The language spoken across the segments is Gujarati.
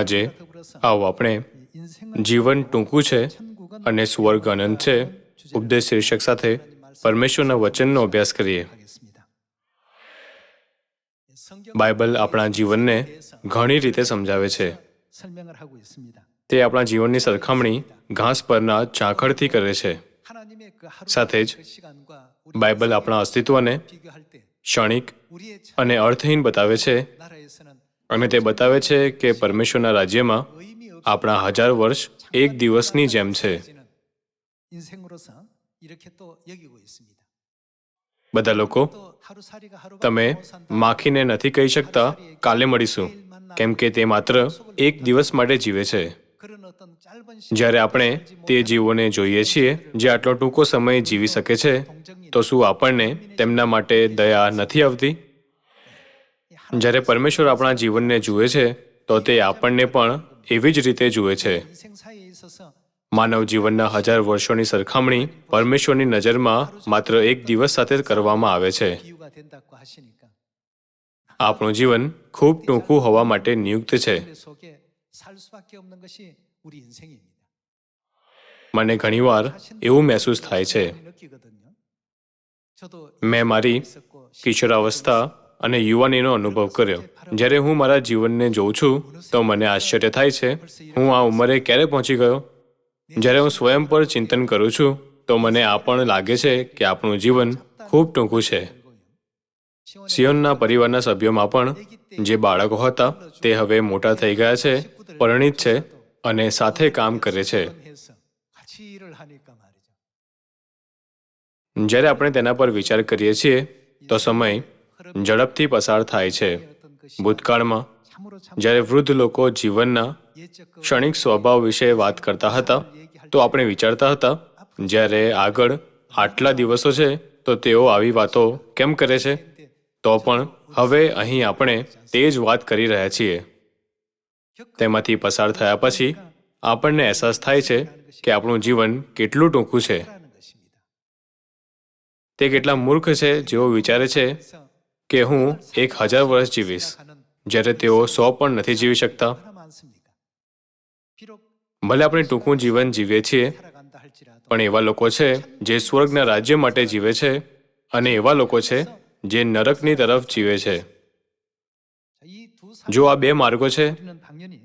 આજે આવો આપણે જીવન ટૂંકું છે અને સ્વર્ગ અનંત છે ઉપદેશ શીર્ષક સાથે પરમેશ્વરના વચનનો અભ્યાસ કરીએ. બાઇબલ આપણા જીવનને ઘણી રીતે સમજાવે છે. તે આપણા જીવનની સરખામણી ઘાસ પરના ઝાંખળથી કરે છે. સાથે જ બાઇબલ આપણા અસ્તિત્વને ક્ષણિક અને અર્થહીન બતાવે છે અને તે બતાવે છે કે પરમેશ્વરના રાજ્યમાં આપણા હજાર વર્ષ એક દિવસની જેમ છે. બધા લોકો, તમે માખીને નથી કહી શકતા, કાલે મળીશું. કેમ કે તે માત્ર એક દિવસ માટે જીવે છે. જ્યારે આપણે તે જીવોને જોઈએ છીએ, જે આટલો ટૂંકો સમય જીવી શકે છે, તો શું આપણને તેમના માટે દયા નથી આવતી? જ્યારે પરમેશ્વર આપણા જીવનને જુએ છે, તો તે આપણને પણ એવી જ રીતે જુએ છે. માનવ જીવનના હજાર વર્ષોની સરખામણી પરમેશ્વરની નજરમાં માત્ર એક દિવસ સાથે જ કરવામાં આવે છે. આપણું જીવન ખૂબ ટૂંકું હોવા માટે નિયુક્ત છે. મને ઘણીવાર એવું મહેસૂસ થાય છે. મેં મારી કિશોરાવસ્થા અને યુવાનીનો અનુભવ કર્યો. જ્યારે હું મારા જીવનને જોઉં છું, તો મને આશ્ચર્ય થાય છે, હું આ ઉંમરે ક્યારે પહોંચી ગયો? જ્યારે હું સ્વયં પર ચિંતન કરું છું, તો મને આ પણ લાગે છે કે આપણું જીવન ખૂબ ટૂંકું છે. સિયોનના પરિવારના સભ્યોમાં પણ જે બાળકો હતા, તે હવે મોટા થઈ ગયા છે, પરિણિત છે અને સાથે કામ કરે છે. જ્યારે આપણે તેના પર વિચાર કરીએ છીએ, તો સમય ઝડપથી પસાર થાય છે. ભૂતકાળમાં, જ્યારે વૃદ્ધ લોકો જીવનના ક્ષણિક સ્વભાવ વિશે વાત કરતા હતા, તો આપણે વિચારતા હતા, જ્યારે આગળ આટલા દિવસો છે, તો તેઓ આવી વાતો કેમ કરે છે? તો પણ હવે અહીં આપણે તે જ વાત કરી રહ્યા છીએ. તેમાંથી પસાર થયા પછી આપણને અહેસાસ થાય છે કે આપણું જીવન કેટલું ટૂંકું છે. તે કેટલા મૂર્ખ છે જેઓ વિચારે છે કે હું એક હજાર વર્ષ જીવીશ, જ્યારે તેઓ સો પણ નથી જીવી શકતા? ભલે આપણે ટૂંકું જીવન જીવીએ છીએ, પણ એવા લોકો છે જે સ્વર્ગના રાજ્ય માટે જીવે છે અને એવા લોકો છે જે નરકની તરફ જીવે છે. જો આ બે માર્ગો છે,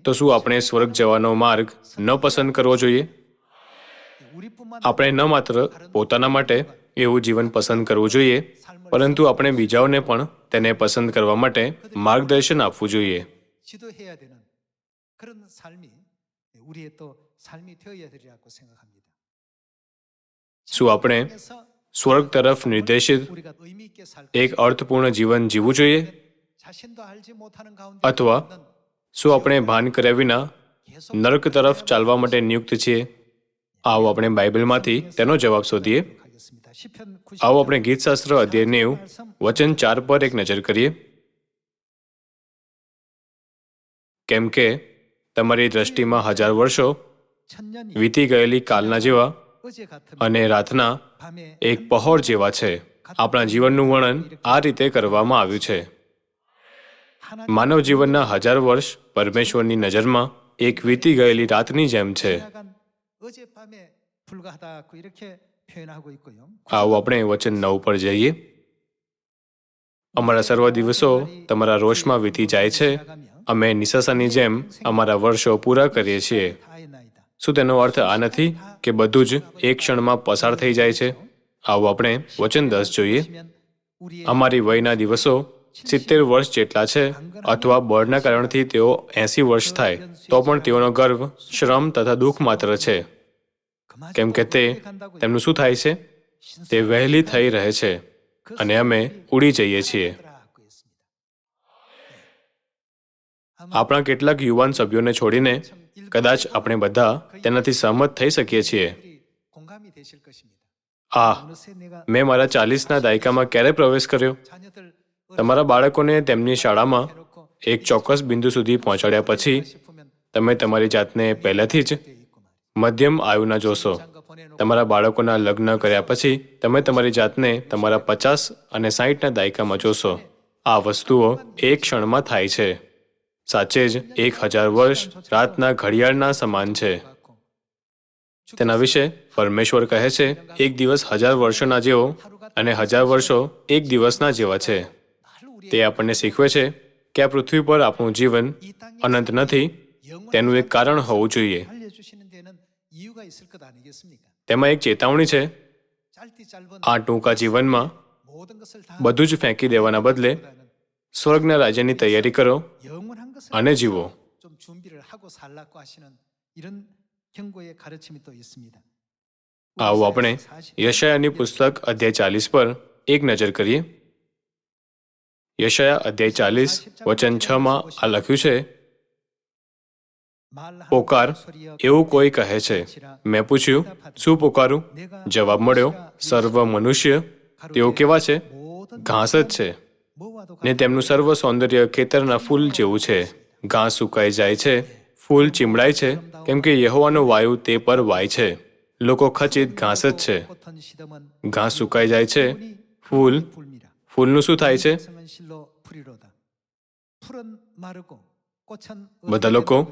તો શું આપણે સ્વર્ગ જવાનો માર્ગ ન પસંદ કરવો જોઈએ? આપણે ન માત્ર પોતાના માટે એવું જીવન પસંદ કરવું જોઈએ પરંતુ આપણે બીજાઓને પણ તેને પસંદ કરવા માટે માર્ગદર્શન આપવું જોઈએ. શું આપણે સ્વર્ગ તરફ નિર્દેશિત એક અર્થપૂર્ણ જીવન જીવવું જોઈએ? અથવા શું આપણે ભાન કર્યા વિના નર્ક તરફ ચાલવા માટે નિયુક્ત છીએ? આવો આપણે બાઇબલમાંથી તેનો જવાબ શોધીએ. આવો આપણે ગીતશાસ્ત્ર અધ્યાય નેવું વચન ચાર પર એક નજર કરીએ કેમ કે તમારી દ્રષ્ટિમાં હજાર વર્ષો વીતી ગયેલી કાલના જેવા અને રાતના એક પહોર જેવા છે આપણા જીવનનું વર્ણન આ રીતે કરવામાં આવ્યું છે માનવ જીવનના હજાર વર્ષ પરમેશ્વરની નજરમાં એક વીતી ગયેલી રાતની જેમ છે આવો આપણે વચન નવ પર જઈએ. અમારા સર્વ દિવસો તમારા રોષમાં વીતી જાય છે. અમે નિશાસાની જેમ અમારા વર્ષો પૂરા કરીએ છીએ. શું તેનો અર્થ આ નથી કે બધું જ એક ક્ષણમાં પસાર થઈ જાય છે? આવો આપણે વચન દસ જોઈએ. અમારી વયના દિવસો સિત્તેર વર્ષ જેટલા છે અથવા બળના કારણથી તેઓ એસી વર્ષ થાય, તો પણ તેઓનો ગર્વ, શ્રમ તથા દુઃખ માત્ર છે. કેમ કે તે તેમનું શું થાય છે? તે વહેલી થઈ રહે છે અને અમે ઉડી જઈએ છીએ. આપણા કેટલાક યુવાન સભ્યોને છોડીને કદાચ આપણે બધા તેનાથી સહમત થઈ શકીએ છીએ. આ, મેં મારા ચાલીસના દાયકામાં ક્યારે પ્રવેશ કર્યો? તમારા બાળકોને તેમની શાળામાં એક ચોક્કસ બિંદુ સુધી પહોંચાડ્યા પછી તમે તમારી જાતને પહેલાથી જ મધ્યમ આયુના જોશો. તમારા બાળકોના લગ્ન કર્યા પછી તમે તમારી જાતને તમારા પચાસ અને સાહીઠના દાયકામાં જોશો. આ વસ્તુઓ એક ક્ષણમાં થાય છે. સાચે જ એક હજાર વર્ષ રાતના ઘડિયાળના સમાન છે. તેના વિશે પરમેશ્વર કહે છે, એક દિવસ હજાર વર્ષોના જેવો અને હજાર વર્ષો એક દિવસના જેવા છે. તે આપણને શીખવે છે કે આ પૃથ્વી પર આપણું જીવન અનંત નથી. તેનું એક કારણ હોવું જોઈએ. તેમાં એક ચેતવણી છે. આ ટૂંકા જીવનમાં બધું જ ફેંકી દેવાના બદલે સ્વર્ગના રાજ્યની તૈયારી કરો અને જીવો. આવું આપણે યશાયાની પુસ્તક અધ્યાય ચાલીસ પર એક નજર કરીએ. યશાયા અધ્યાય ચાલીસ વચન છમાં આ લખ્યું છે પોકાર એવું કોઈ કહે છે. મેં પૂછ્યું, શું પોકારું? જવાબ મળ્યો, સર્વ મનુષ્ય. તેઓ કેવા છે? ઘાસ જ છે. ને તેમનું સર્વ સૌંદર્ય ખેતરના ફૂલ જેવું છે. ઘાસ સુકાઈ જાય છે. ફૂલ ચીમડાય છે. કેમ કે યહોવાનો વાયુ તે પર વાય છે. લોકો ખચિત ઘાસ જ છે. ઘાસ સુકાઈ જાય છે. ફૂલ, ફૂલનું શું થાય છે? બધા લોકો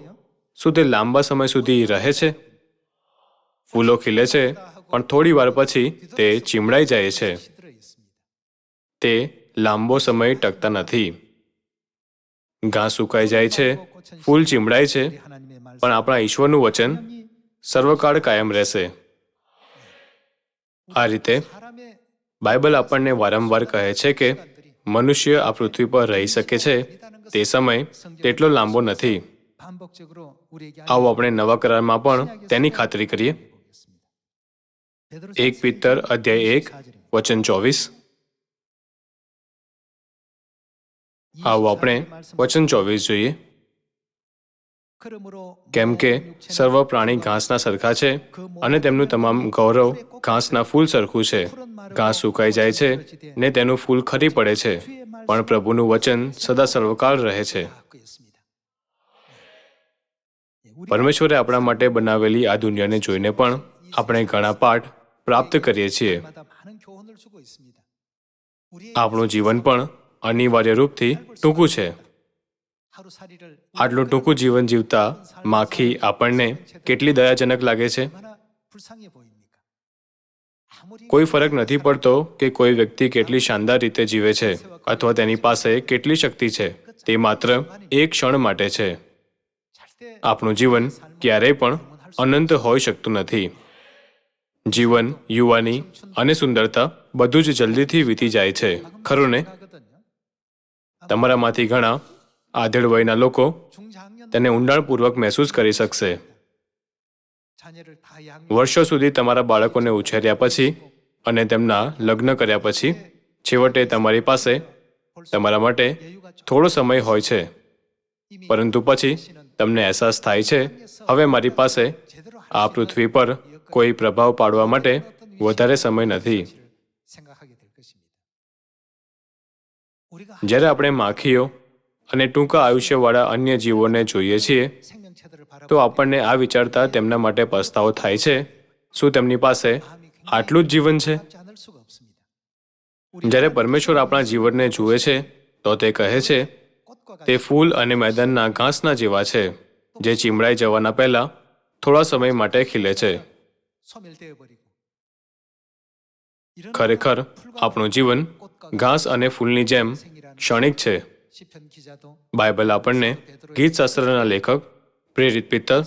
શું તે લાંબા સમય સુધી રહે છે? ફૂલો ખીલે છે, પણ થોડી વાર પછી તે ચીમડાઈ જાય છે. તે લાંબો સમય ટકતા નથી. ઘાસ સુકાઈ જાય છે, ફૂલ ચીમડાય છે, પણ આપણા ઈશ્વરનું વચન સર્વકાળ કાયમ રહેશે. આ રીતે બાઇબલ આપણને વારંવાર કહે છે કે મનુષ્ય આ પૃથ્વી પર રહી શકે છે, તે સમય તેટલો લાંબો નથી. આવો આપણે નવા કરારમાં પણ તેની ખાતરી કરીએ. એક પિત્તર અધ્યાય એક વચન ચોવીસ. આવો આપણે વચન ચોવીસ જોઈએ. કેમ કે સર્વ પ્રાણી ઘાસના સરખા છે અને તેમનું તમામ ગૌરવ ઘાસના ફૂલ સરખું છે. ઘાસ સુકાઈ જાય છે ને તેનું ફૂલ ખરી પડે છે. પણ પ્રભુનું વચન સદા સર્વકાળ રહે છે. પરમેશ્વરે આપણા માટે બનાવેલી આ દુનિયાને જોઈને પણ આપણે ઘણા પાઠ પ્રાપ્ત કરીએ છીએ. આપણું જીવન પણ અનિવાર્ય રૂપથી ટૂંકું છે. આટલું ટૂંકું જીવન જીવતા માખી આપણને કેટલી દયાજનક લાગે છે? કોઈ ફરક નથી પડતો કે કોઈ વ્યક્તિ કેટલી શાનદાર રીતે જીવે છે અથવા તેની પાસે કેટલી શક્તિ છે. તે માત્ર એક ક્ષણ માટે છે. આપણું જીવન ક્યારેય પણ અનંત હોઈ શકતું નથી. જીવન, યુવાની અને સુંદરતા બધું જ જલ્દીથી વીતી જાય છે. ખરું ને? તમારામાંથી ઘણા આધેડ વયના લોકો તેને ઊંડાણપૂર્વક મહેસૂસ કરી શકશે. વર્ષો સુધી તમારા બાળકોને ઉછેર્યા પછી અને તેમના લગ્ન કર્યા પછી છેવટે તમારી પાસે તમારા માટે થોડો સમય હોય છે. પરંતુ પછી તમને અહેસાસ થાય છે? હવે મારી પાસે આ પૃથ્વી પર કોઈ પ્રભાવ પાડવા માટે વધારે સમય નથી. જ્યારે આપણે માખીઓ અને ટૂંકા આયુષ્યવાળા અન્ય જીવોને જોઈએ છીએ, તો આપણને આ વિચારતા તેમના માટે પસ્તાવો થાય છે. શું તેમની પાસે આટલું જ જીવન છે? જ્યારે પરમેશ્વર આપણા જીવનને જુએ છે, તો તે કહે છે તે ફૂલ અને મેદાનના ઘાસના જેવા છે, જે ચીમડાઈ જવાના પહેલા થોડા સમય માટે ખીલે છે. ખરેખર, આપણું જીવન ઘાસ અને ફૂલની જેમ ક્ષણિક છે. બાઇબલ આપણને ગીતશાસ્ત્રના લેખક, પ્રેરિત પિત્તર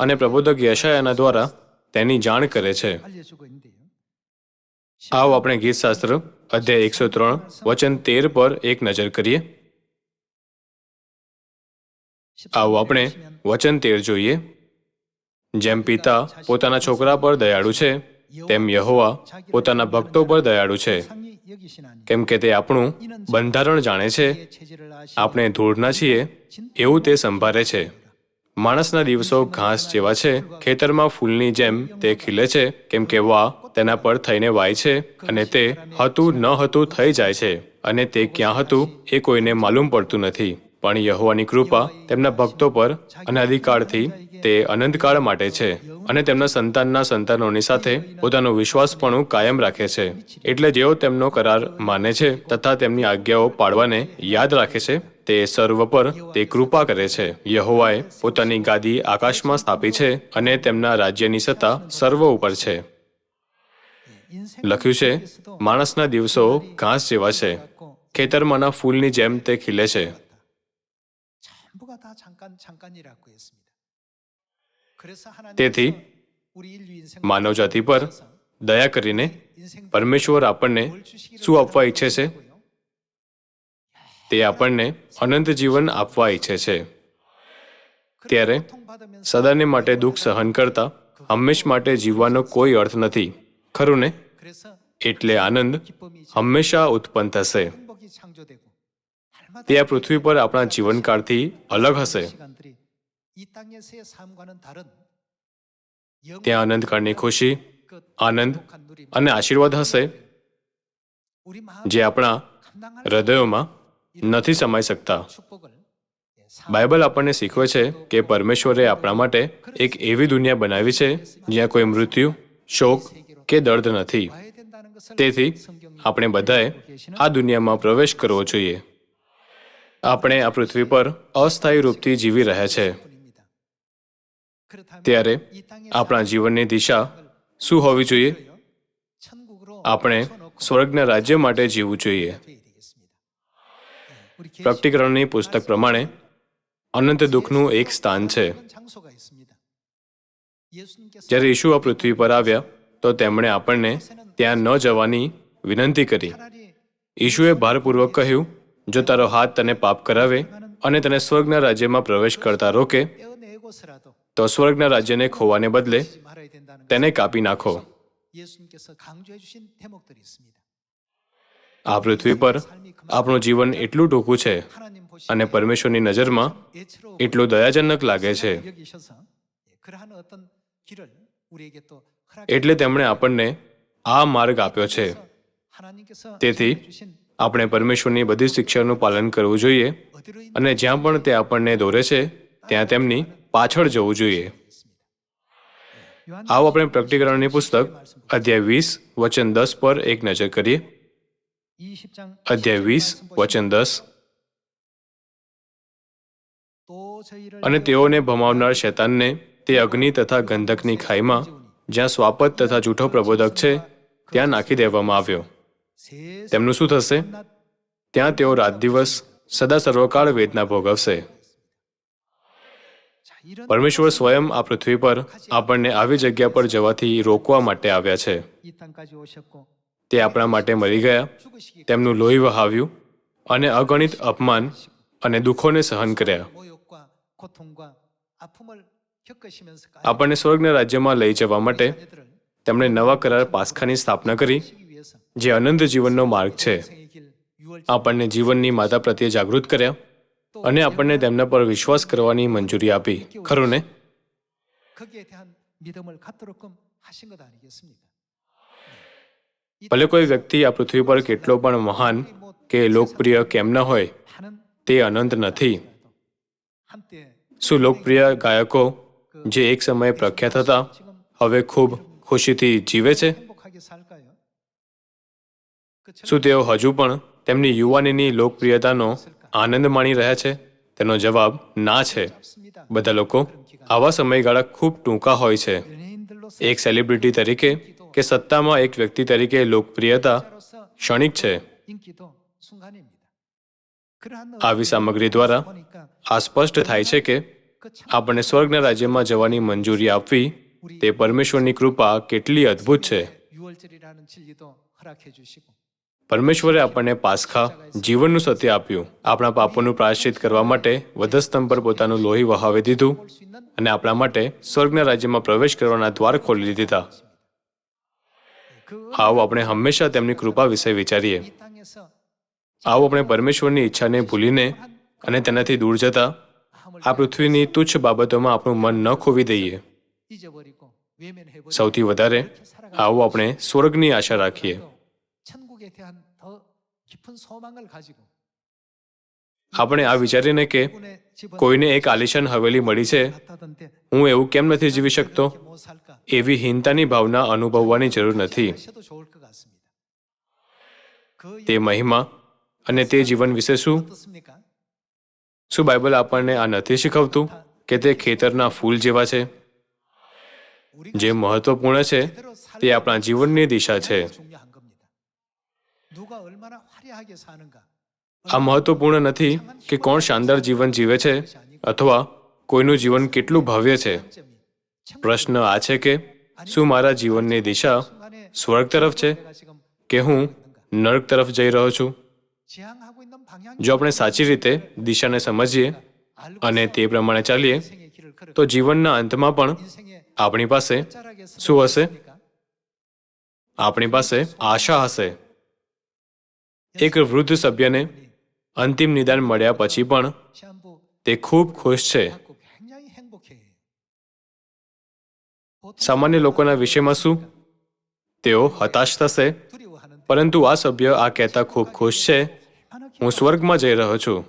અને પ્રબોધક યશાયાના દ્વારા તેની જાણ કરે છે. આવો આપણે ગીતશાસ્ત્ર અધ્યાય એકસો ત્રણ, વચન તેર પર એક નજર કરીએ. આવો આપણે વચન તેર જોઈએ. જેમ પિતા પોતાના છોકરા પર દયાળુ છે, તેમ યહોવા પોતાના ભક્તો પર દયાળુ છે. કેમ કે તે આપણું બંધારણ જાણે છે, આપણે ધૂળના છીએ, એવું તે સંભાળે છે. માણસના દિવસો ઘાસ જેવા છે, ખેતરમાં ફૂલની જેમ તે ખીલે છે, કેમ કે વા તેના પર થઈને વાય છે, અને તે હતું ન હતું થઈ જાય છે, અને તે ક્યાં હતું એ કોઈને માલુમ પડતું નથી. પણ યહોવાની કૃપા તેમના ભક્તો પર અનાદિકાળથી તે અનંતકાળ માટે છે અને તેમના સંતાનના સંતાનોની સાથે પોતાનો વિશ્વાસપણું કાયમ રાખે છે. એટલે જેઓ તેમનો કરાર માને છે તથા તેમની આજ્ઞાઓ પાળવાને યાદ રાખે છે, તે સર્વ પર તે કૃપા કરે છે. યહોવાએ પોતાની ગાદી આકાશમાં સ્થાપી છે અને તેમના રાજ્યની સત્તા સર્વ ઉપર છે. લખ્યું છે, માણસના દિવસો ઘાસ જેવા છે. ખેતરમાંના ફૂલની જેમ તે ખીલે છે. તેથી માનવજાતિ પર દયા કરીને પરમેશ્વર આપણને શું આપવા ઈચ્છે છે તે આપણને અનંત જીવન આપવા ઈચ્છે છે ત્યારે સદાને માટે દુઃખ સહન કરતા હંમેશ માટે જીવવાનો કોઈ અર્થ નથી ખરું ને એટલે આનંદ હંમેશા ઉત્પન્ન થશે તે આ પૃથ્વી પર આપણા જીવનકાળથી અલગ હશે. ત્યાં આનંદકાળની ખુશી, આનંદ અને આશીર્વાદ હશે, જે આપણા હૃદયોમાં નથી સમાઈ શકતા. બાઇબલ આપણને શીખવે છે કે પરમેશ્વરે આપણા માટે એક એવી દુનિયા બનાવી છે જ્યાં કોઈ મૃત્યુ, શોક કે દર્દ નથી. તેથી આપણે બધાએ આ દુનિયામાં પ્રવેશ કરવો જોઈએ. આપણે આ પૃથ્વી પર અસ્થાયી રૂપથી જીવી રહ્યા છે. ત્યારે આપણા જીવનની દિશા શું હોવી જોઈએ? આપણે સ્વર્ગના રાજ્ય માટે જીવવું જોઈએ. પ્રકટીકરણની પુસ્તક પ્રમાણે અનંત દુઃખનું એક સ્થાન છે. જ્યારે ઈશુ આ પૃથ્વી પર આવ્યા, તો તેમણે આપણને ત્યાં ન જવાની વિનંતી કરી. ઈશુએ ભારપૂર્વક કહ્યું જો તારો હાથ તને પાપ કરાવે અને તને સ્વર્ગના રાજ્યમાં પ્રવેશ કરતા રોકે, તો સ્વર્ગના રાજ્યને ખોવાને બદલે તેને કાપી નાખો. આ પૃથ્વી પર આપણું જીવન એટલું ટૂંકું છે અને પરમેશ્વરની નજરમાં એટલું દયાજનક લાગે છે. એટલે તેમણે આપણને આ માર્ગ આપ્યો છે. તેથી આપણે પરમેશ્વરની બધી શિક્ષાનું પાલન કરવું જોઈએ અને જ્યાં પણ તે આપણને દોરે છે, ત્યાં તેમની પાછળ જવું જોઈએ. આવો આપણે પ્રકટીકરણની પુસ્તક, અધ્યાય વીસ, વચન દસ પર એક નજર કરીએ. અધ્યાય વીસ, વચન દસ. અને તેઓને ભમાવનાર શૈતાનને તે અગ્નિ તથા ગંધકની ખાઈમાં, જ્યાં સ્વાપત તથા જૂઠો પ્રબોધક છે, ત્યાં નાખી દેવામાં આવ્યો. તેમનું શું થશે? ત્યાં તેઓ રાત દિવસ સદા સર્વકાળ વેદના ભોગવશે. પરમેશ્વર સ્વયં આ પૃથ્વી પર આપણને આવી જગ્યા પર જવાથી રોકવા માટે આવ્યા છે. તે આપણા માટે મરી ગયા, તેમનું લોહી વહાવ્યું અને અગણિત અપમાન અને દુઃખોને સહન કર્યા. આપણને સ્વર્ગના રાજ્યમાં લઈ જવા માટે તેમણે નવા કરાર પાસખાની સ્થાપના કરી જે અનંત જીવનનો માર્ગ છે. આપણને જીવનની માતા પ્રત્યે જાગૃત કર્યા અને આપણને તેમના પર વિશ્વાસ કરવાની મંજૂરી આપી. ખરું ને? ભલે કોઈ વ્યક્તિ આ પૃથ્વી પર કેટલો પણ મહાન કે લોકપ્રિય કેમ ન હોય, તે અનંત નથી. શું લોકપ્રિય ગાયકો જે એક સમયે પ્રખ્યાત હતા, હવે ખૂબ ખુશીથી જીવે છે. શું તેઓ હજુ પણ તેમની યુવાનીની લોકપ્રિયતાનો આનંદ માણી રહ્યા છે? તેનો જવાબ ના છે. બધા લોકો આવા સમયગાળા ખૂબ ટૂંકા હોય છે. એક સેલિબ્રિટી તરીકે કે સત્તામાં એક વ્યક્તિ તરીકે લોકપ્રિયતા ક્ષણિક છે. આવી સામગ્રી દ્વારા આ સ્પષ્ટ થાય છે કે આપણને સ્વર્ગના રાજ્યમાં જવાની મંજૂરી આપવી તે પરમેશ્વરની કૃપા કેટલી અદ્ભુત છે. પરમેશ્વરે આપણને પાસખા, જીવનનું સત્ય આપ્યું. આપણા પાપોનું પ્રાશ્ચિત કરવા માટે વધસ્તંભ પર પોતાનું લોહી વહાવી દીધું અને આપણા માટે સ્વર્ગના રાજ્યમાં પ્રવેશ કરવાના દ્વાર ખોલી દીધા. આવો આપણે હંમેશા તેમની કૃપા વિશે વિચારીએ. આવો આપણે પરમેશ્વરની ઈચ્છાને ભૂલીને અને તેનાથી દૂર જતા આ પૃથ્વીની તુચ્છ બાબતોમાં આપણું મન ન ખોવી દઈએ. સૌથી વધારે, આવો આપણે સ્વર્ગની આશા રાખીએ. આપણે આ વિચારીને કે કોઈને એક આલિશાન હવેલી મળી છે. હું એવું કેમ નથી જીવી શકતો? એવી હીનતાની ભાવના અનુભવવાની જરૂર નથી. તે મહિમા અને તે જીવન વિશે શું? શું બાઇબલ આપણને આ નથી શીખવતું કે તે ખેતરના ફૂલ જેવા છે? જે મહત્વપૂર્ણ છે તે આપણા જીવનની દિશા છે. આ મહત્વપૂર્ણ નથી કે કોણ શાનદાર જીવન જીવે છે અથવા કોઈનું જીવન કેટલું ભવ્ય છે. પ્રશ્ન આ છે કે શું મારા જીવનની દિશા સ્વર્ગ તરફ છે કે હું નર્ક તરફ જઈ રહ્યો છું? જો આપણે સાચી રીતે દિશાને સમજીએ અને તે પ્રમાણે ચાલીએ, તો જીવનના અંતમાં પણ આપણી પાસે શું હશે? આપણી પાસે આશા હશે. એક વૃદ્ધ સભ્યને અંતિમ નિદાન મળ્યા પછી પણ તે ખૂબ ખુશ છે. સામાન્ય લોકોના વિષયમાં શું? તેઓ હતાશ થશે. પરંતુ આ સભ્ય આ કહેતા ખૂબ ખુશ છે. હું સ્વર્ગમાં જઈ રહ્યો છું.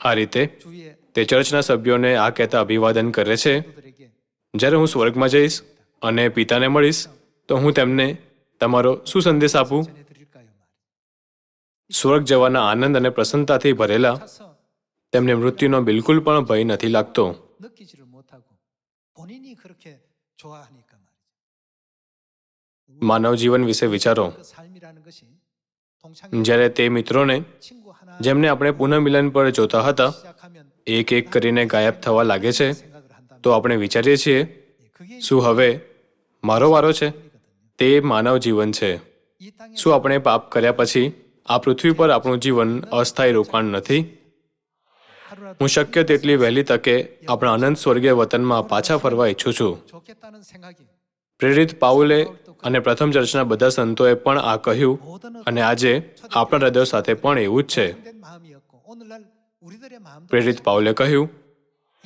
આ રીતે તે ચર્ચના સભ્યોને આ કહેતા અભિવાદન કરે છે. જ્યારે હું સ્વર્ગમાં જઈશ અને પિતાને મળીશ તો હું તેમને તમારો શું સંદેશ આપું? સ્વર્ગ જવાના આનંદ અને પ્રસન્નતાથી ભરેલા, તેમને મૃત્યુનો બિલકુલ પણ ભય નથી લાગતો. માનવ જીવન વિશે વિચારો. જ્યારે તે મિત્રોને, જેમને આપણે પુનઃમિલન પર જોતા હતા, એક એક કરીને ગાયબ થવા લાગે છે, તો આપણે વિચારીએ છીએ, શું હવે મારો વારો છે? તે માનવ જીવન છે. શું આપણે પાપ કર્યા પછી આ પૃથ્વી પર આપણું જીવન અસ્થાયી રોકાણ નથી? હું શક્ય તેટલી વહેલી તકે આપણા અનંત સ્વર્ગીય વતનમાં પાછા ફરવા ઈચ્છું છું. પ્રેરિત પાઉલે અને પ્રથમ ચર્ચના બધા સંતોએ પણ આ કહ્યું અને આજે આપણા હૃદયો સાથે પણ એવું જ છે. પ્રેરિત પાઉલે કહ્યું,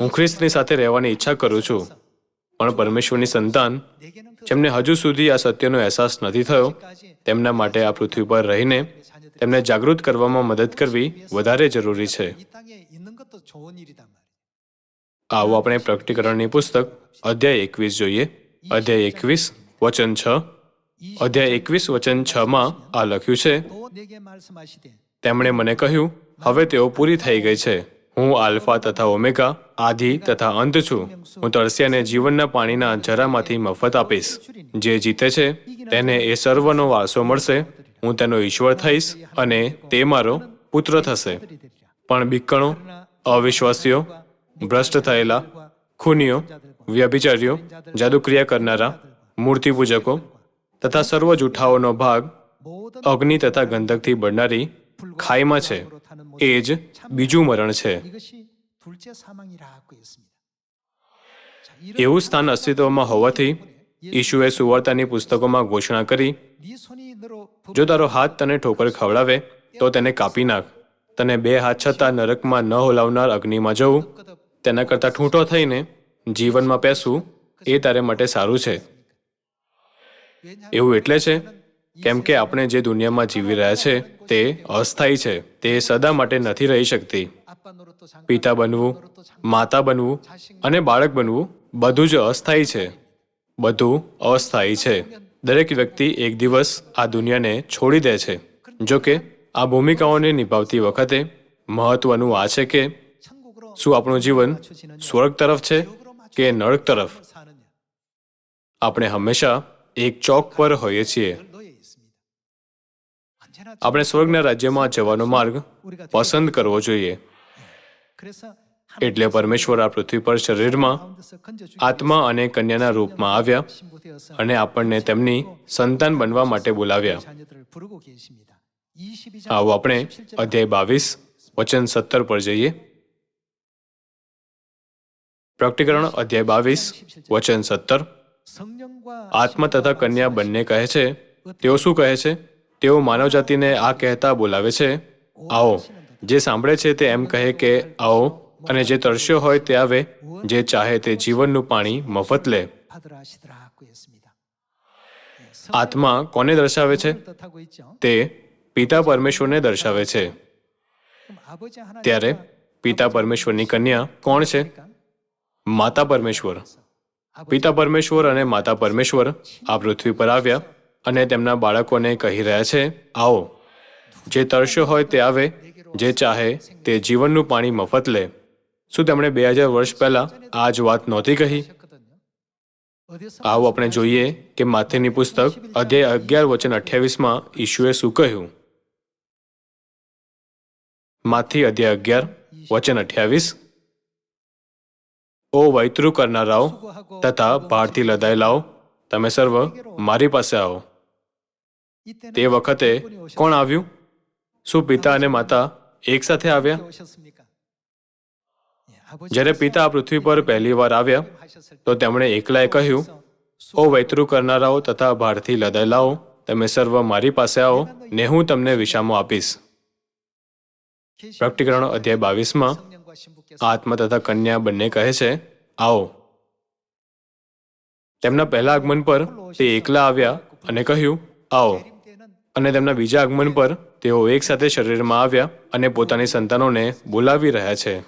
હું ખ્રિસ્તની સાથે રહેવાની ઈચ્છા કરું છું. પણ પરમેશ્વરની સંતાન, જેમને હજુ સુધી આ સત્યનો અહેસાસ નથી થયો, તેમના માટે આ પૃથ્વી પર રહીને તેમને જાગૃત કરવામાં મદદ કરવી વધારે જરૂરી છે. આવું આપણે પ્રકટીકરણની પુસ્તક, અધ્યાય એકવીસ જોઈએ. અધ્યાય એકવીસ, વચન છ. અધ્યાય એકવીસ, વચન છ માં આ લખ્યું છે, તેમણે મને કહ્યું, હવે તેઓ પૂરી થઈ ગઈ છે. હું આલ્ફા તથા ઓમેગા, આધિ તથા અંત છું. હું તરસ્યાને જીવનના પાણીના જરામાંથી મફત આપીશ. જે જીતે છે, તેને એ સર્વનો વારસો મળશે. હું તેનો ઈશ્વર થઈશ અને તે મારો પુત્ર થશે. પણ બીકણો અવિશ્વાસીઓ, ભ્રષ્ટ થયેલા, ખૂનીઓ, વ્યભિચારીઓ, જાદુક્રિયા કરનારા મૂર્તિ પૂજકો તથા સર્વ જૂઠાઓનો ભાગ અગ્નિ તથા ગંધકથી બળનારી ખાઈમાં છે. એ જ બીજું મરણ છે. એવું સ્થાન અસ્તિત્વમાં હોવાથી ઈશુએ સુવર્તાની પુસ્તકોમાં ઘોષણા કરી જો તારો હાથ તને ઠોકર ખવડાવે તો તેને કાપી નાખ. તને બે હાથ છતાં નરકમાં ન હોલાવનાર અગ્નિમાં જવું તેના કરતાં ઠૂંઠો થઈને જીવનમાં પેસવું એ તારે માટે સારું છે. એવું એટલે છે કેમ કે આપણે જે દુનિયામાં જીવી રહ્યા છે, તે અસ્થાયી છે. તે સદા માટે નથી રહી શકતી. પિતા બનવું, માતા બનવું અને બાળક બનવું બધું જ અસ્થાયી છે. બધું અસ્થાયી છે. દરેક વ્યક્તિ એક દિવસ આ દુનિયાને છોડી દે છે. જો કે આ ભૂમિકાઓને નિભાવતી વખતે મહત્વનું આ છે કે, શું આપણું જીવન સ્વર્ગ તરફ છે કે નળક તરફ? આપણે હંમેશા એક ચોક પર હોઈએ છીએ. આપણે સ્વર્ગના રાજ્યમાં જવાનો માર્ગ પસંદ કરવો જોઈએ. એટલે પરમેશ્વર આ પૃથ્વી પર શરીરમાં આત્મા અને કન્યાના રૂપમાં આવ્યા અને આપણને તેમની સંતાન બનવા માટે બોલાવ્યા. આવો આપણે અધ્યાય બાવીસ, વચન સત્તર પર જઈએ. પ્રકટીકરણ અધ્યાય બાવીસ, વચન સત્તર. આત્મા તથા કન્યા બંને કહે છે, તેઓ શું કહે છે? તેઓ માનવજાતિને આ કહેતા બોલાવે છે, આવો. જે સાંભળે છે તે એમ કહે કે, આવો. અને જે તરસ્યો હોય તે આવે, જે ચાહે તે જીવનનું પાણી મફત લે. આત્મા કોને દર્શાવે છે? તે પિતા પરમેશ્વરને દર્શાવે છે. ત્યારે પિતા પરમેશ્વરની કન્યા કોણ છે? માતા પરમેશ્વર. પિતા પરમેશ્વર અને માતા પરમેશ્વર આ પૃથ્વી પર આવ્યા. અને તેમના બાળકોને કહી રહ્યા છે, આવો. જે તરસ્યો હોય તે આવે, જે ચાહે તે જીવનનું પાણી મફત લે. શું તેમણે બે હજાર વર્ષ પહેલા આ જ વાત નહોતી કહી? આવો આપણે જોઈએ કે માથેની પુસ્તક અધ્યાય અગિયાર વચન અઠ્યાવીસમાં ઈશુએ શું કહ્યું? માથી અધ્યાય અગિયાર, વચન અઠ્યાવીસ. ઓ વૈતૃ કરનારાઓ, તથા ભારથી લદાયેલાઓ તમે સર્વ મારી પાસે આવો. તે વખતે કોણ આવ્યું? શું પિતા અને માતા એક સાથે આવ્યા? જ્યારે પિતા આ પૃથ્વી પર પહેલી વાર આવ્યા, તો તેમણે એકલાએ કહ્યું, ઓ વૈતૃ કરનારાઓ તથા ભારથી લદાયેલાઓ તમે સર્વ મારી પાસે આવો, ને હું તમને વિશામો આપીશ. પ્રકટીકરણ અધ્યાય બાવીસમાં, આત્મા તથા કન્યા બંને કહે છે, આવો. તેમના પહેલા આગમન પર તે એકલા આવ્યા અને કહ્યું, આવો. અને તેમના બીજા આગમન પર તેઓ એક સાથે શરીરમાં આવ્યા અને પોતાની સંતાનોને બોલાવી રહ્યા છે.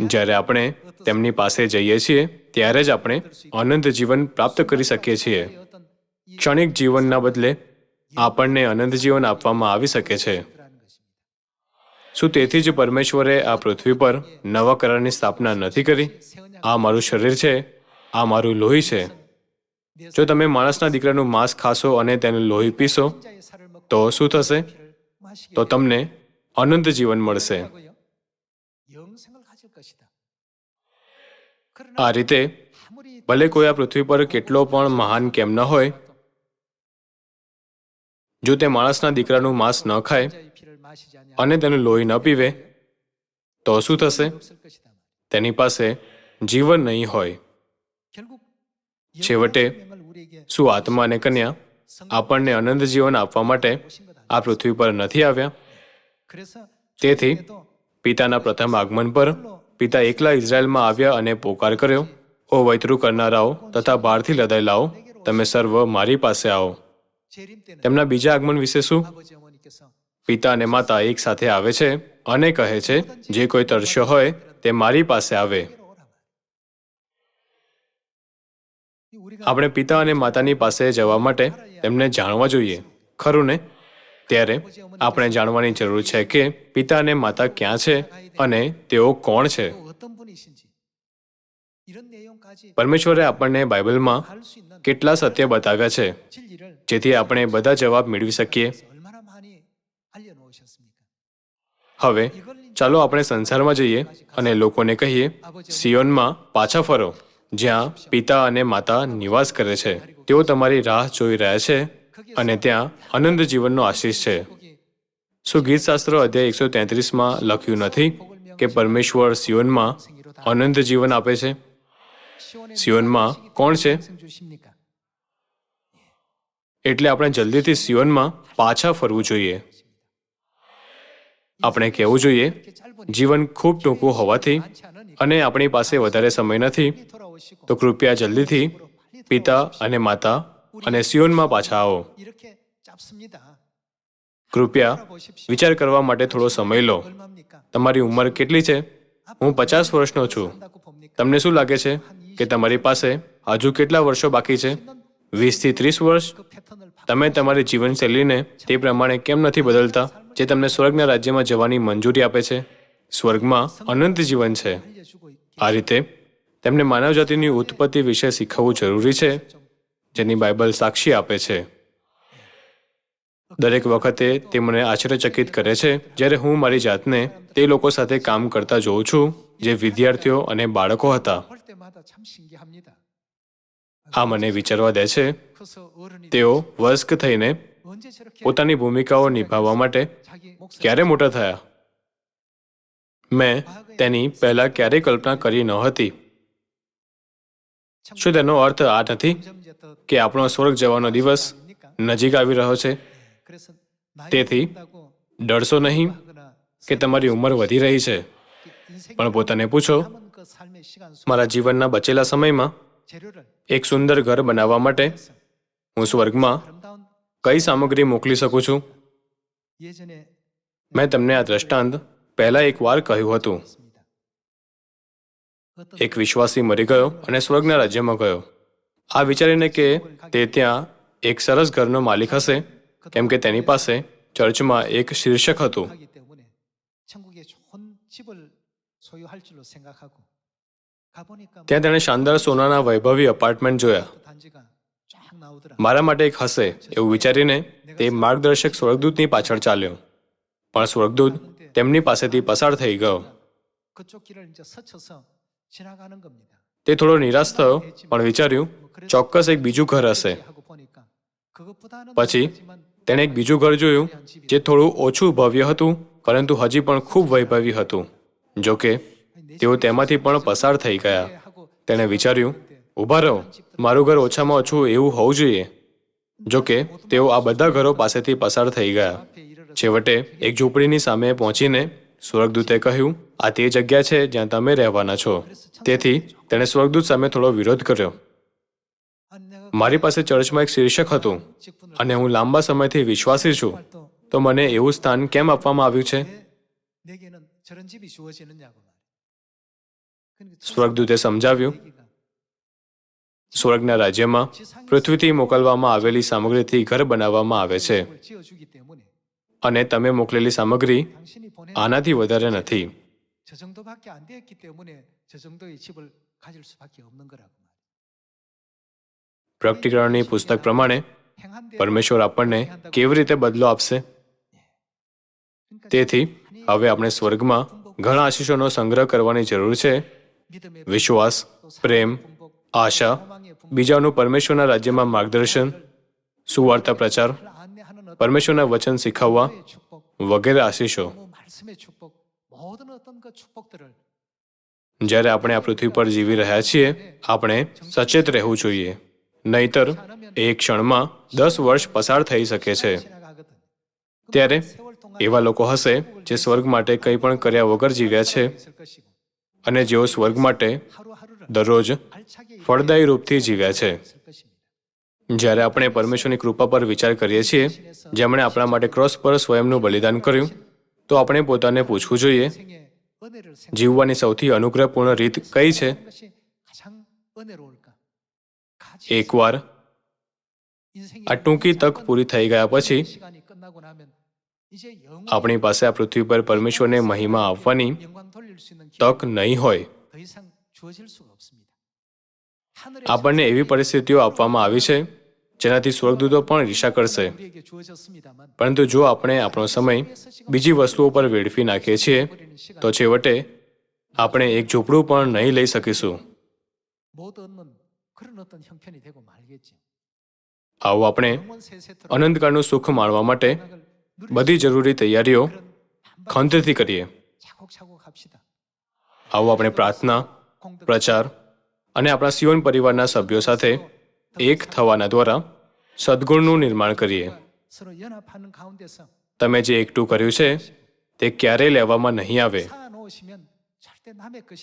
જ્યારે આપણે તેમની પાસે જઈએ છીએ, ત્યારે જ આપણે અનંત જીવન પ્રાપ્ત કરી શકીએ છીએ. ક્ષણિક જીવનના બદલે આપણને અનંત જીવન આપવામાં આવી શકે છે. શું તેથી જ પરમેશ્વરે આ પૃથ્વી પર નવા કરારની સ્થાપના નથી કરી? આ મારું શરીર છે, આ મારું લોહી છે. જો તમે માણસના દીકરાનું માંસ ખાશો અને તેનું લોહી પીશો, તો શું થશે? તો તમને અનંત જીવન મળશે. આ રીતે ભલે કોઈ આ પૃથ્વી પર કેટલો પણ મહાન કેમ ન હોય જો તે માણસના દીકરાનું માંસ ન ખાય અને તેનું લોહી ન પીવે, તો શું થશે? તેની પાસે જીવન નહીં હોય. છેવટે શું આત્મા અને કન્યા આપણને અનંત જીવન આપવા માટે આ પૃથ્વી પર નથી આવ્યા? તેથી પિતાના પ્રથમ આગમન પર પિતા એકલા ઇઝરાયલમાં આવ્યા અને પોકાર કર્યો, ઓ વૈતૃ કરનારાઓ તથા બહારથી લદાયેલાઓ તમે સર્વ મારી પાસે આવો. તેમના બીજા આગમન વિશે શું? પિતા અને માતા એક સાથે આવે છે અને કહે છે જે કોઈ તરસ્યો હોય તે મારી પાસે આવે. આપણે પિતા અને માતાની પાસે જવા માટે તેમને જાણવા જોઈએ. ખરું ને? ત્યારે આપણે જાણવાની જરૂર છે કે પિતા અને માતા ક્યાં છે અને તેઓ કોણ છે. પરમેશ્વરે આપણને બાઇબલમાં કેટલા સત્ય બતાવ્યા છે? જેથી આપણે બધા જવાબ મેળવી શકીએ. હવે, ચાલો આપણે સંસારમાં જઈએ અને લોકોને કહીએ, સિયોનમાં પાછા ફરો, જ્યાં પિતા અને માતા નિવાસ કરે છે. તેઓ તમારી રાહ જોઈ રહ્યા છે અને ત્યાં અનંત જીવનનો આશીષ છે. શું ગીતશાસ્ત્ર અધ્યાય એકસો તેત્રીસમાં લખ્યું નથી કે પરમેશ્વર સિયોનમાં અનંત જીવન આપે છે? સિયોનમાં કોણ છે? એટલે આપણે જલ્દીથી સિયોનમાં પાછા ફરવું જોઈએ. આપણે કહેવું જોઈએ, જીવન ખૂબ ટૂંકું હોવાથી અને આપણી પાસે વધારે સમય નથી, તો કૃપયા જલ્દીથી પિતા અને માતા અને સિયોનમાં પાછા આવો. કૃપયા વિચાર કરવા માટે થોડો સમય લો. તમારી ઉંમર કેટલી છે? હું પચાસ વર્ષનો છું. તમને શું લાગે છે કે તમારી પાસે હજુ કેટલા વર્ષો બાકી છે? વીસથી ત્રીસ વર્ષ તમે તમારી જીવનશૈલીને તે પ્રમાણે કેમ નથી બદલતા જે તમને સ્વર્ગના રાજ્યમાં જવાની મંજૂરી આપે છે? સ્વર્ગમાં અનંત જીવન છે. આ રીતે તેમને માનવજાતિની ઉત્પત્તિ વિશે શીખવવું જરૂરી છે, જેની બાઇબલ સાક્ષી આપે છે. દરેક વખતે તે મને આશ્ચર્યચકિત કરે છે, જ્યારે હું મારી જાતને તે લોકો સાથે કામ કરતા જોઉં છું, જે વિદ્યાર્થીઓ અને બાળકો હતા. આ મને વિચારવા દે છે. તેઓ વસ્ક થઈને પોતાની ભૂમિકાઓ નિભાવવા માટે ક્યારે મોટા થયા? મેં તેની પહેલા ક્યારેય કલ્પના કરી ન હતી. શું તેનો અર્થ આ નથી કે આપણો સ્વર્ગ જવાનો દિવસ નજીક આવી રહ્યો છે? તેથી ડરશો નહીં કે તમારી ઉંમર વધી રહી છે. પણ પોતાને પૂછો, મારા જીવનના બચેલા સમયમાં એક સુંદર ઘર બનાવવા માટે હું સ્વર્ગમાં કઈ સામગ્રી મોકલી શકું છું? મેં તમને આ દ્રષ્ટાંત પહેલા એક વાર કહ્યું હતું. એક વિશ્વાસી મરી ગયો અને સ્વર્ગના રાજ્યમાં ગયો. આ વિચારીને કે તે ત્યાં એક સરસ ઘરનો માલિક હશે કેમ કે તેની પાસે ચર્ચમાં એક શીર્ષક હતું. ત્યાં તેણે શાનદાર સોનાના વૈભવી અપાર્ટમેન્ટ જોયા. મારા માટે એક હશે એવું વિચારીને તે માર્ગદર્શક સ્વર્ગદૂતની પાછળ ચાલ્યો. પણ સ્વર્ગદૂત તેમની પાસેથી પસાર થઈ ગયો. તે થોડો નિરાશ થયો, પણ વિચાર્યું, ચોક્કસ એક બીજું ઘર હશે. પછી તેણે એક બીજું ઘર જોયું, જે થોડું ઓછું ભવ્ય હતું, પરંતુ હજી પણ ખૂબ વૈભવી હતું. જોકે તેઓ તેમાંથી પણ પસાર થઈ ગયા. તેણે વિચાર્યું ઊભા રહો. મારું ઘર ઓછામાં ઓછું એવું હોવું જોઈએ. જોકે તેઓ આ બધા ઘરો પાસેથી પસાર થઈ ગયા. છેવટે એક ઝૂંપડીની સામે પહોંચીને સ્વર્ગદૂતે કહ્યું, આ તે જગ્યા છે જ્યાં તમે રહેવાના છો. તેથી તેણે સ્વર્ગદૂત સામે થોડો વિરોધ કર્યો. મારી પાસે ચર્ચમાં એક શીર્ષક હતું અને હું લાંબા સમયથી વિશ્વાસી છું. તો મને એવું સ્થાન કેમ આપવામાં આવ્યું છે? સ્વર્ગદૂતે સમજાવ્યું, સ્વર્ગના રાજ્યમાં પૃથ્વીથી મોકલવામાં આવેલી સામગ્રીથી ઘર બનાવવામાં આવે છે. અને તમે મોકલેલી સામગ્રી આનાથી વધારે નથી. પ્રકટીકરણની પુસ્તક પ્રમાણે, પરમેશ્વર આપણને કેવી રીતે બદલો આપશે? તેથી, હવે આપણે સ્વર્ગમાં ઘણા આશીષોનો સંગ્રહ કરવાની જરૂર છે. વિશ્વાસ, પ્રેમ, આશા, બીજાનું પરમેશ્વરના રાજ્યમાં માર્ગદર્શન, સુવાર્તા પ્રચાર, પરમેશ્વરના વચન શીખવવા વગેરે આશીષો. જ્યારે આપણે આ પૃથ્વી પર જીવી રહ્યા છીએ, આપણે સચેત રહેવું જોઈએ. નહીતર, એક ક્ષણમાં દસ વર્ષ પસાર થઈ શકે છે. ત્યારે એવા લોકો હશે જે સ્વર્ગ માટે કંઈ પણ કર્યા વગર જીવ્યા છે. અને જેઓ સ્વર્ગ માટે દરરોજ ફળદાયી રૂપથી જીવ્યા છે. જ્યારે આપણે પરમેશ્વરની કૃપા પર વિચાર કરીએ છીએ, જેમણે આપણા માટે ક્રોસ પર સ્વયંનું બલિદાન કર્યું, તો આપણે પોતાને પૂછવું જોઈએ, જીવવાની સૌથી અનુગ્રહપૂર્ણ રીત કઈ છે? એકવાર આ ટૂંકી તક પૂરી થઈ ગયા પછી આપણી પાસે આ પૃથ્વી પર પરમેશ્વરને મહિમા આપવાની તક નહીં હોય. આપણને એવી પરિસ્થિતિઓ આપવામાં આવી છે જેનાથી સ્વર્ગદૂતો પણ રીક્ષા કરશે. પરંતુ જો આપણે આપણો સમય બીજી વસ્તુઓ પર વેડફી નાખીએ છીએ તો છેવટે આપણે એક ઝૂંપડું પણ નહીં લઈ શકીશું. આવો આપણે અનંતકાળનું સુખ માણવા માટે બધી જરૂરી તૈયારીઓ ખંતથી કરીએ. આવો આપણે પ્રાર્થના, પ્રચાર અને આપણા સિયોન પરિવારના સભ્યો સાથે એક થવાના દ્વારા સદગુણનું નિર્માણ કરીએ. તમે જે એકઠું કર્યું છે, તે ક્યારેય લેવામાં નહીં આવે.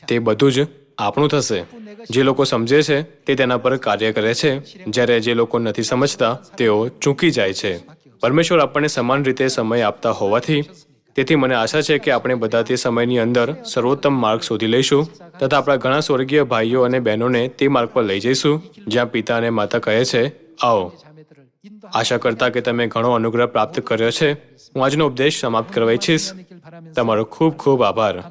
તે બધું જ આપણું થશે. જે લોકો સમજે છે, તે તેના પર કાર્ય કરે છે. જ્યારે જે લોકો નથી સમજતા, તેઓ ચૂકી જાય છે. પરમેશ્વર આપણને સમાન રીતે સમય આપતા હોવાથી તેથી મને આશા છે કે આપણે બધા તે સમયની અંદર સર્વોત્તમ માર્ગ શોધી લઈશું તથા આપણા ઘણા સ્વર્ગીય ભાઈઓ અને બહેનોને તે માર્ગ પર લઈ જઈશું, જ્યાં પિતા અને માતા કહે છે, આવો. આશા કરતા કે તમે ઘણો અનુગ્રહ પ્રાપ્ત કર્યો છે. હું આજનો ઉપદેશ સમાપ્ત કરવા ઈચ્છીશ. તમારો ખૂબ ખૂબ આભાર.